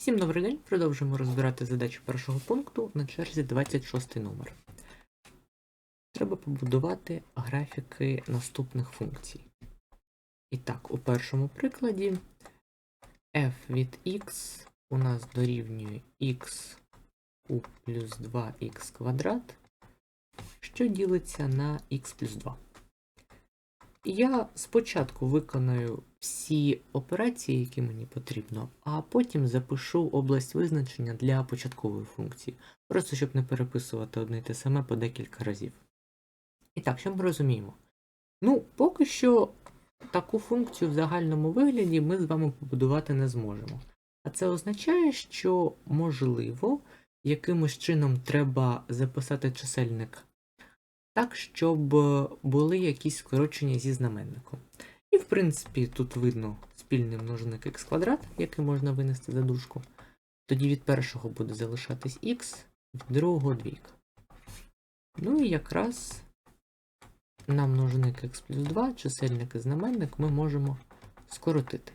Всім добрий день. Продовжуємо розбирати задачу першого пункту на черзі 26 номер. Треба побудувати графіки наступних функцій. І так, у першому прикладі f від x у нас дорівнює x у плюс 2х квадрат, що ділиться на x плюс 2. Я спочатку виконаю всі операції, які мені потрібно, а потім запишу область визначення для початкової функції, просто щоб не переписувати одне й те саме по декілька разів. І так, що ми розуміємо? Ну, поки що таку функцію в загальному вигляді ми з вами побудувати не зможемо. А це означає, що можливо, якимось чином треба записати чисельник так, щоб були якісь скорочення зі знаменником. І, в принципі, тут видно спільний множник х квадрат, який можна винести за дужку. Тоді від першого буде залишатись х, від другого двійка. Ну і якраз на множник х плюс 2, чисельник і знаменник ми можемо скоротити.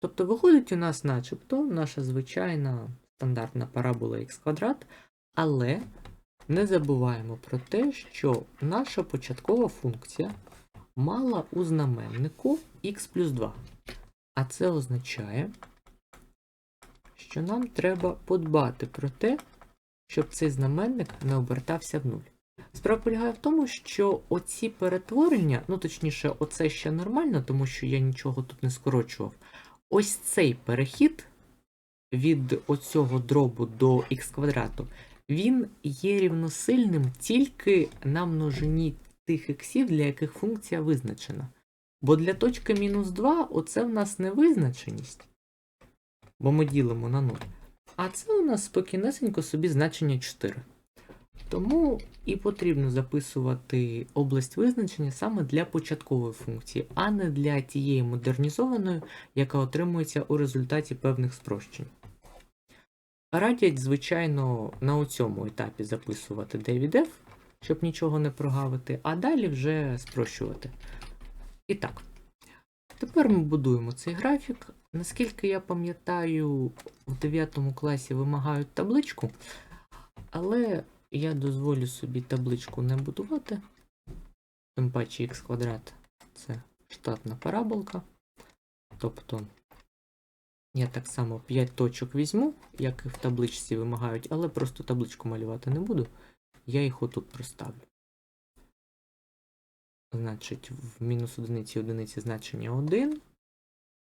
Тобто виходить у нас начебто наша звичайна стандартна парабола х квадрат, але не забуваємо про те, що наша початкова функція мала у знаменнику х плюс 2. А це означає, що нам треба подбати про те, щоб цей знаменник не обертався в нуль. Справа полягає в тому, що оці перетворення, ну точніше, оце ще нормально, тому що я нічого тут не скорочував. Ось цей перехід від оцього дробу до х квадрату, він є рівносильним тільки на множині тих іксів, для яких функція визначена. Бо для точки мінус 2 оце в нас не визначеність, бо ми ділимо на 0. А це у нас спокійнесенько собі значення 4. Тому і потрібно записувати область визначення саме для початкової функції, а не для тієї модернізованої, яка отримується у результаті певних спрощень. Радять, звичайно, на цьому етапі записувати d від щоб нічого не прогавити, а далі вже спрощувати. І так, тепер ми будуємо цей графік. Наскільки я пам'ятаю, в 9 класі вимагають табличку, але я дозволю собі табличку не будувати. Тим паче х квадрат це штатна параболка. Тобто я так само 5 точок візьму, як і в табличці вимагають, але просто табличку малювати не буду. Я їх отут проставлю. Значить, в мінус одиниці одиниці значення 1,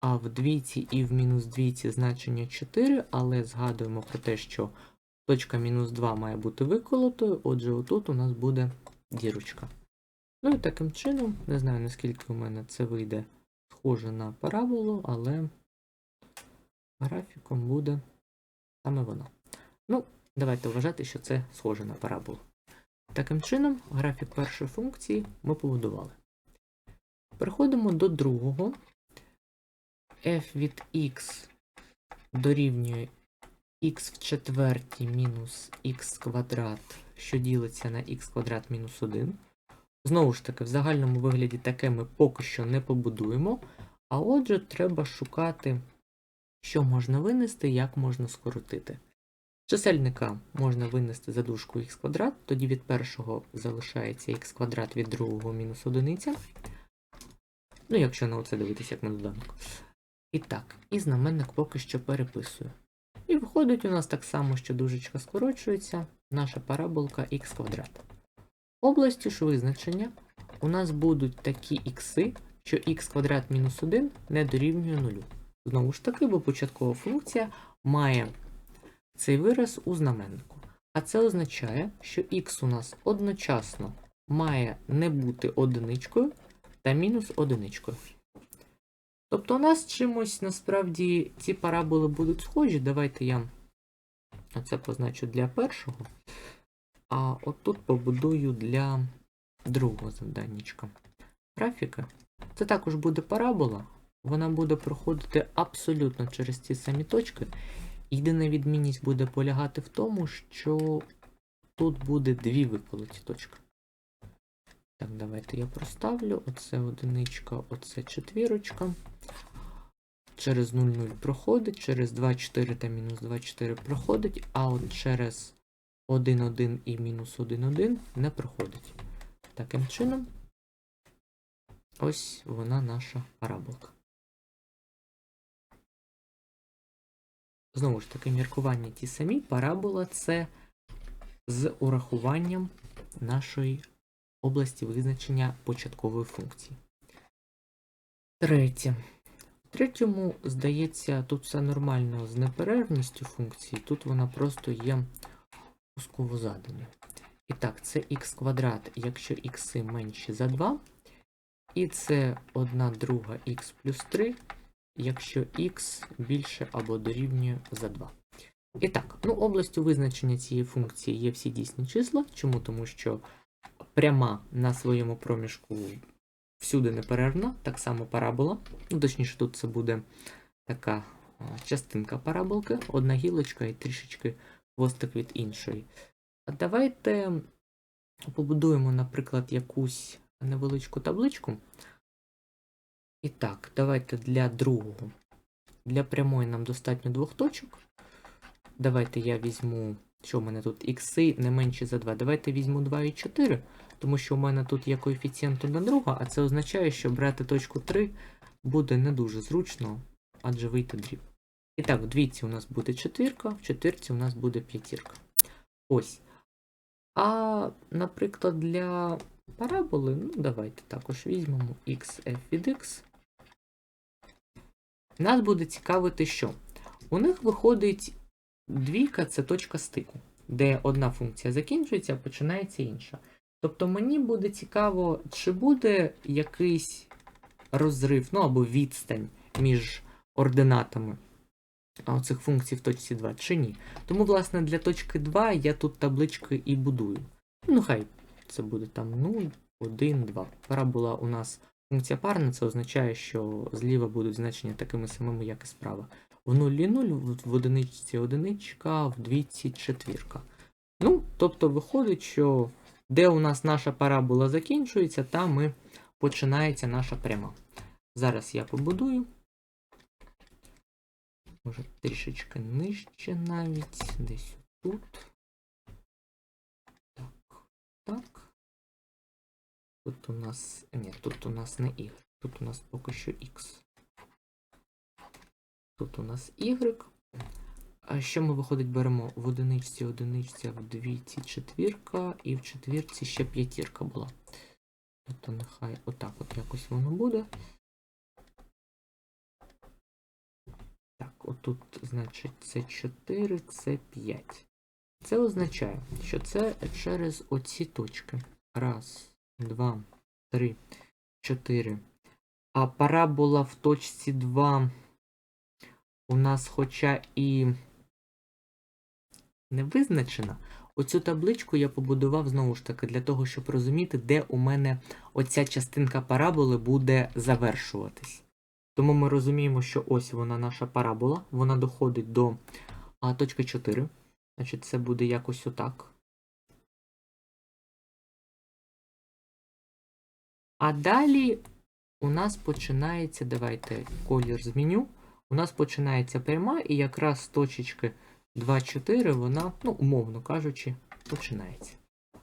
а в двійці і в мінус двійці значення 4, але згадуємо про те, що точка мінус 2 має бути виколотою, отже, отут у нас буде дірочка. Ну і таким чином, не знаю наскільки у мене це вийде схоже на параболу, але графіком буде саме воно. Ну, давайте вважати, що це схоже на параболу. Таким чином, графік першої функції ми побудували. Переходимо до другого. f від x дорівнює x в четвертій мінус x квадрат, що ділиться на x квадрат мінус 1. Знову ж таки, в загальному вигляді таке ми поки що не побудуємо. А отже, треба шукати, що можна винести, як можна скоротити. Чисельника можна винести за дужку х квадрат, тоді від першого залишається х квадрат від другого мінус одиниця. Ну, якщо на оце дивитися, як на доданок. І так, і знаменник поки що переписую. І виходить у нас так само, що дужечка скорочується, наша параболка х квадрат. Області ж визначення у нас будуть такі ікси, що х квадрат мінус 1 не дорівнює 0. Знову ж таки, бо початкова функція має цей вираз у знаменнику. А це означає, що х у нас одночасно має не бути одиничкою та мінус одиничкою. Тобто у нас чимось насправді ці параболи будуть схожі. Давайте я це позначу для першого. А отут побудую для другого завданнячка. Графіка. Це також буде парабола. Вона буде проходити абсолютно через ці самі точки. Єдина відмінність буде полягати в тому, що тут буде дві виколоті точки. Так, давайте я проставлю. Оце одиничка, оце четвірочка. через 0, 0 проходить, через 2, 4 та мінус 2, 4 проходить, а от через 1, 1 і мінус 1, 1 не проходить. Таким чином, ось вона наша параболка. Знову ж таки, міркування ті самі. Парабола це з урахуванням нашої області визначення початкової функції. Третє. В третьому, здається, тут все нормально з неперервністю функції, тут вона просто є пусково задана. І так, це х квадрат, якщо х менші за 2. І це 1 друга х плюс 3, якщо х більше або дорівнює за 2. І так, ну, областю визначення цієї функції є всі дійсні числа. Чому? Тому що пряма на своєму проміжку всюди неперервна, так само парабола. Ну, точніше, тут це буде така частинка параболки, одна гілочка і трішечки хвостик від іншої. Давайте побудуємо, наприклад, якусь невеличку табличку. І так, давайте для другого. Для прямої нам достатньо двох точок. Давайте я візьму, що в мене тут ікси не менші за 2. Давайте візьму 2 і 4, тому що у мене тут є коефіцієнт 1 друга, а це означає, що брати точку 3 буде не дуже зручно, адже вийде дріб. І так, в двійці у нас буде четвірка, в четвірці у нас буде п'ятірка. Ось. А, наприклад, для параболи, ну, давайте також візьмемо xf від x. Нас буде цікавити, що у них виходить двійка це точка стику, де одна функція закінчується, а починається інша. Тобто мені буде цікаво, чи буде якийсь розрив, ну або відстань між ординатами цих функцій в точці 2, чи ні. Тому, власне, для точки 2 я тут таблички і будую. Ну, хай це буде там 0, 1, 2. Парабола у нас функція парна, це означає, що зліва будуть значення такими самими, як і справа. В 0 0, в одиничці одиничка, в двійці четвірка. Ну, тобто виходить, що де у нас наша парабола закінчується, там і починається наша пряма. Зараз я побудую. Може трішечки нижче навіть, десь тут. Так, так. Тут у нас. Ні, тут у нас не Y. Тут у нас поки що X. Тут у нас Y. А що ми, виходить, беремо? В одиничці одиничці, в двійці четвірка, і в четвірці ще п'ятірка була. Тобто нехай отак от якось воно буде. Так, отут, значить, це 4, це 5. Це означає, що це через оці точки. Раз, два, три, чотири. А парабола в точці 2 у нас хоча і не визначена. Оцю табличку я побудував знову ж таки для того, щоб розуміти, де у мене оця частинка параболи буде завершуватись. Тому ми розуміємо, що ось вона наша парабола, вона доходить до а, точки 4. Значить, це буде якось отак. А далі у нас починається, давайте колір зміню. У нас починається пряма, і якраз з точечки 2,4 вона, ну, умовно кажучи, починається.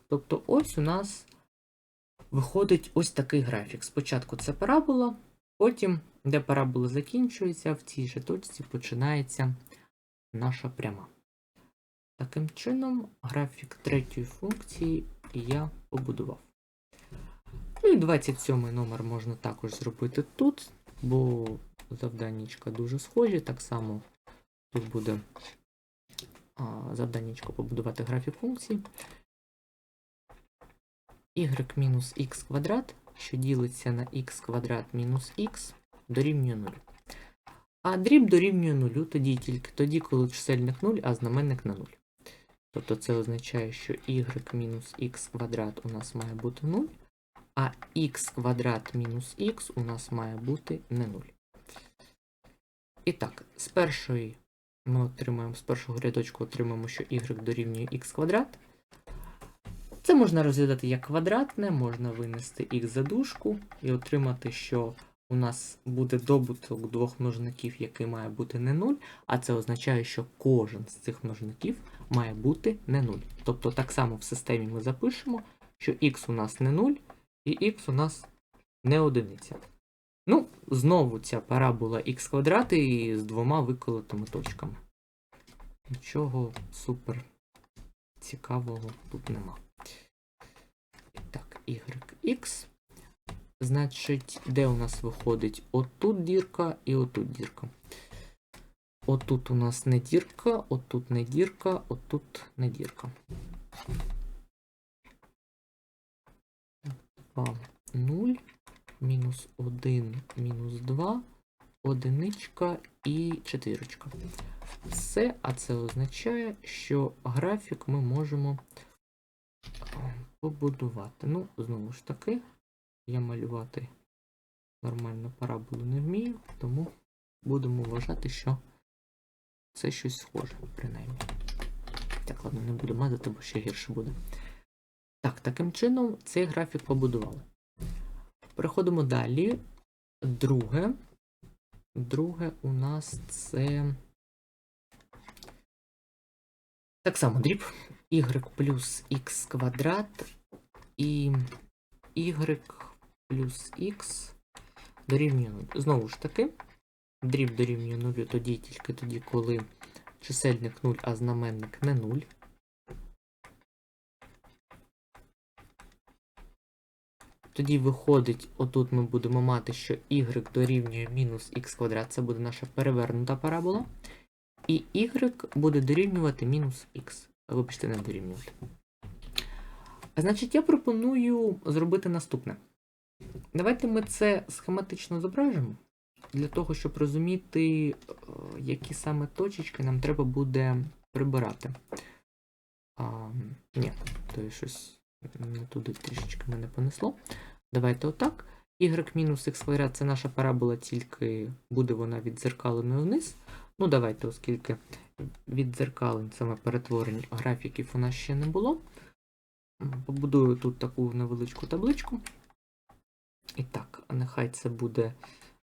Тобто, ось у нас виходить ось такий графік. Спочатку це парабола, потім, де парабола закінчується, в цій же точці починається наша пряма. Таким чином, графік третьої функції я побудував. Ну і 27 номер можна також зробити тут, бо завданнячка дуже схожі. Так само тут буде завданнячко побудувати графік функції. y мінус х квадрат, що ділиться на х квадрат мінус х, дорівнює 0. А дріб дорівнює 0 тоді тільки тоді, коли чисельник 0, а знаменник на 0. Тобто це означає, що y мінус х квадрат у нас має бути 0, а х квадрат мінус х у нас має бути не 0. І так, з першої ми отримаємо з першого рядочку отримаємо, що y дорівнює х квадрат. Це можна розглядати як квадратне, можна винести х за дужку і отримати, що у нас буде добуток двох множників, який має бути не 0, а це означає, що кожен з цих множників має бути не 0. Тобто так само в системі ми запишемо, що x у нас не 0 і x у нас не одиниця. Ну, знову ця парабола х і з двома виколотими точками. Нічого супер цікавого тут нема. Так, YX. Значить, де у нас виходить отут дірка і отут дірка. Отут у нас не дірка, отут не дірка, отут не дірка. 2, 0, мінус 1, мінус 2, одиничка і четвірочка. Все, а це означає, що графік ми можемо побудувати. Ну, знову ж таки, я малювати нормально параболу не вмію, тому будемо вважати, що це щось схоже, принаймні. Так, ладно, не буду мазати, бо ще гірше буде. Так, таким чином цей графік побудували. Переходимо далі. Друге. Друге у нас це. Так само дріб y плюс x квадрат і y плюс x дорівнює 0. Знову ж таки, дріб дорівнює 0 тоді тільки тоді, коли чисельник 0, а знаменник не 0. Тоді виходить, отут ми будемо мати, що y дорівнює мінус х квадрат, це буде наша перевернута парабола. І y буде дорівнювати мінус х. Вибачте, не дорівнювати. Значить, я пропоную зробити наступне. Давайте ми це схематично зображимо, для того, щоб розуміти, е, які саме точечки нам треба буде прибирати. А, ні, то є щось туди трішечки мене понесло. Давайте отак. y мінус х квадрат це наша парабола, тільки буде вона віддзеркаленою вниз. Ну, давайте, оскільки віддзеркалень, саме перетворень графіків у нас ще не було. Побудую тут таку невеличку табличку. І так, нехай це буде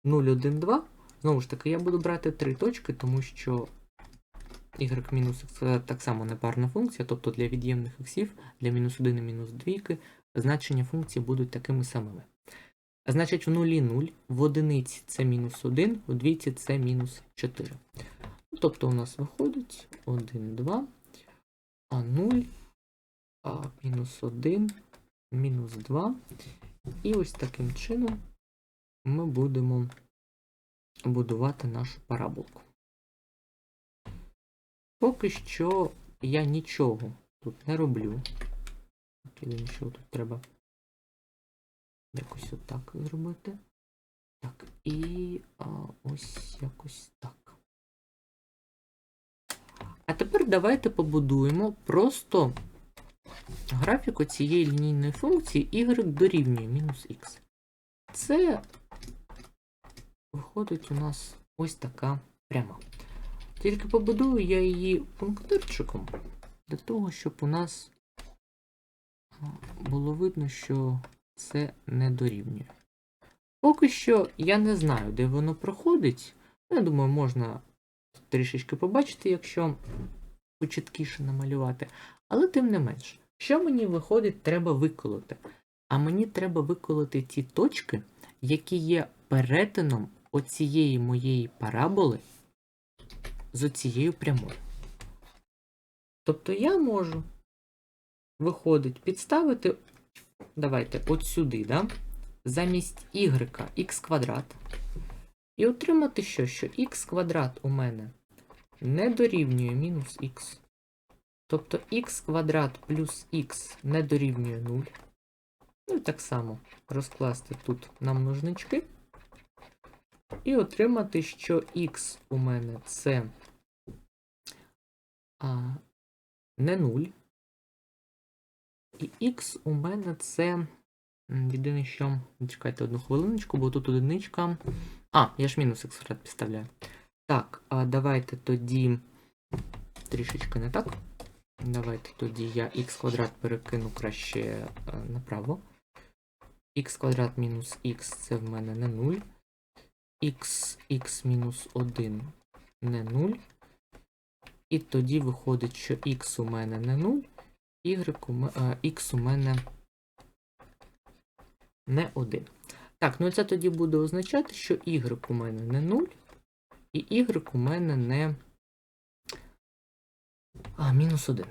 0, 1, 2. Знову ж таки, я буду брати три точки, тому що y мінус х так само непарна функція, тобто для від'ємних іксів, для мінус 1 і мінус 2 значення функції будуть такими самими. Значить, в нулі 0, в одиниці це мінус 1, в двійці це мінус 4. Тобто у нас виходить 1, 2, а 0, а мінус 1, мінус 2. І ось таким чином ми будемо будувати нашу параболку. Поки що я нічого тут не роблю. Нічого тут треба якось отак зробити. Так, і а, ось якось так. А тепер давайте побудуємо просто графіку цієї лінійної функції y дорівнює мінус х. Це виходить у нас ось така пряма. Тільки побудую я її пунктирчиком для того, щоб у нас було видно, що це не дорівнює. Поки що я не знаю, де воно проходить. Я думаю, можна трішечки побачити, якщо почіткіше намалювати. Але тим не менш, що мені виходить, треба виколоти. А мені треба виколоти ті точки, які є перетином оцієї моєї параболи з оцією прямою. Тобто я можу, виходить, підставити, давайте, от сюди, да? замість y х квадрат. І отримати що? Що х квадрат у мене не дорівнює мінус х. Тобто х квадрат плюс х не дорівнює 0. Ну і так само розкласти тут на множнички. І отримати, що х у мене це а, не 0. І х у мене це. Єдине, що. Чекайте одну хвилиночку, бо тут одиничка. А, я ж мінус х квадрат підставляю. Так, а давайте тоді. Трішечки не так. Давайте тоді я х квадрат перекину краще направо. х квадрат мінус х це в мене не 0. x, x мінус 1 не 0. І тоді виходить, що x у мене не 0, y у, ме- е, x у мене не 1. Так, ну це тоді буде означати, що y у мене не 0, і y у мене не а, мінус 1.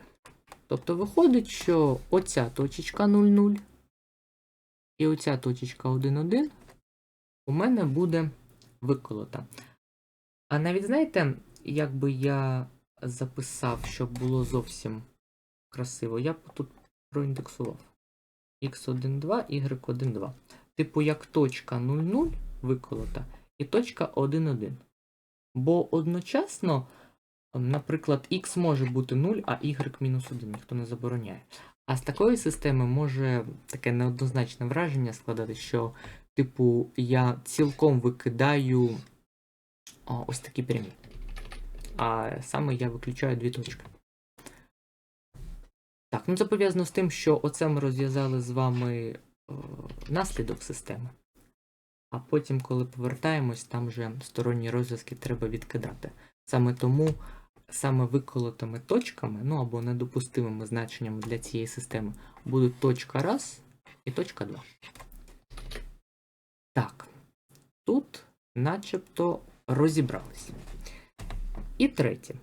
Тобто виходить, що оця точечка 0,0 і оця точечка 1,1 у мене буде виколота. А навіть знаєте, якби я записав, щоб було зовсім красиво, я б тут проіндексував x1,2, y1,2. Типу, як точка 0,0 виколота і точка 1,1. Бо одночасно, наприклад, x може бути 0, а y мінус 1, ніхто не забороняє. А з такої системи може таке неоднозначне враження складати, що, типу, я цілком викидаю ось такі прямі. А саме я виключаю дві точки. Так, ну це пов'язано з тим, що оце ми розв'язали з вами е, наслідок системи. А потім, коли повертаємось, там вже сторонні розв'язки треба відкидати. Саме тому саме виколотими точками, ну або недопустимими значеннями для цієї системи, будуть точка 1 і точка 2. Так, тут начебто розібралися. І третє.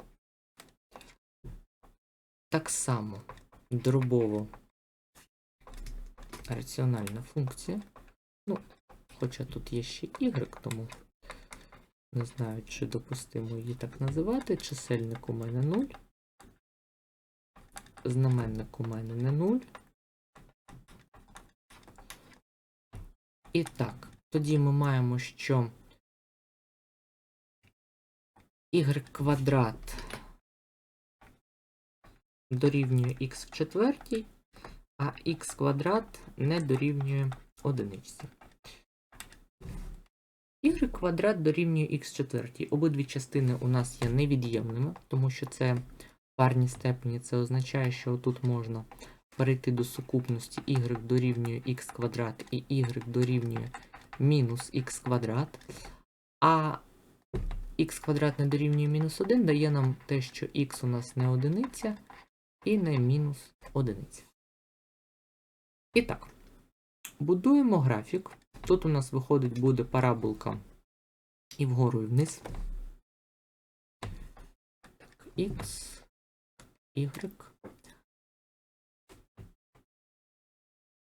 Так само дробово раціональна функція. Ну, хоча тут є ще y, тому не знаю, чи допустимо її так називати. Чисельник у мене 0. Знаменник у мене не 0. І так, тоді ми маємо, що y квадрат дорівнює x в четвертій, а x квадрат не дорівнює одиниці. y квадрат дорівнює в четвертій. Обидві частини у нас є невід'ємними, тому що це парні степені. Це означає, що тут можна перейти до сукупності y дорівнює x квадрат і y дорівнює мінус x квадрат. А х квадрат не дорівнює мінус 1 дає нам те, що х у нас не одиниця і не мінус одиниця. І так, будуємо графік. Тут у нас виходить буде параболка і вгору, і вниз. Так, X, Y.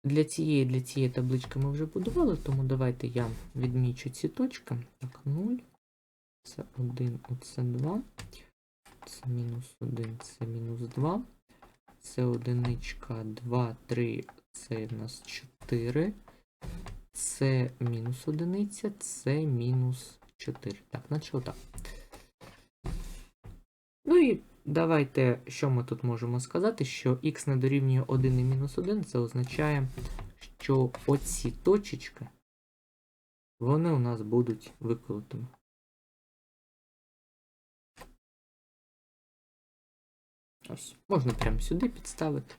Для цієї, для цієї таблички ми вже будували, тому давайте я відмічу ці точки. Так, 0. Це 1, оце 2. Це мінус 1, це мінус 2. Це одиничка, 2, 3, це в нас 4. Це мінус одиниця, це мінус 4. Так, наче отак. Ну і давайте, що ми тут можемо сказати, що х не дорівнює 1 і мінус 1, це означає, що оці точечки, вони у нас будуть виколотими. Ось, можна прямо сюди підставити.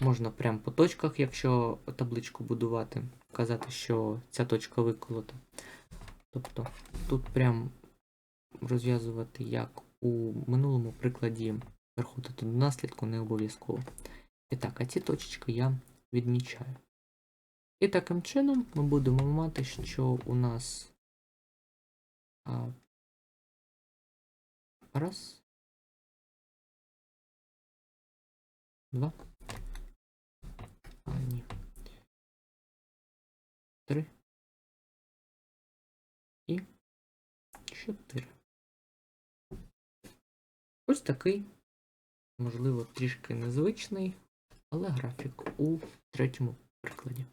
Можна прямо по точках, якщо табличку будувати, вказати, що ця точка виколота. Тобто тут прям розв'язувати, як у минулому прикладі переходити до наслідку не обов'язково. І так, а ці точечки я відмічаю. І таким чином ми будемо мати, що у нас а, раз. Два. А, ні. Три. І чотири. Ось такий, можливо, трішки незвичний, але графік у третьому прикладі.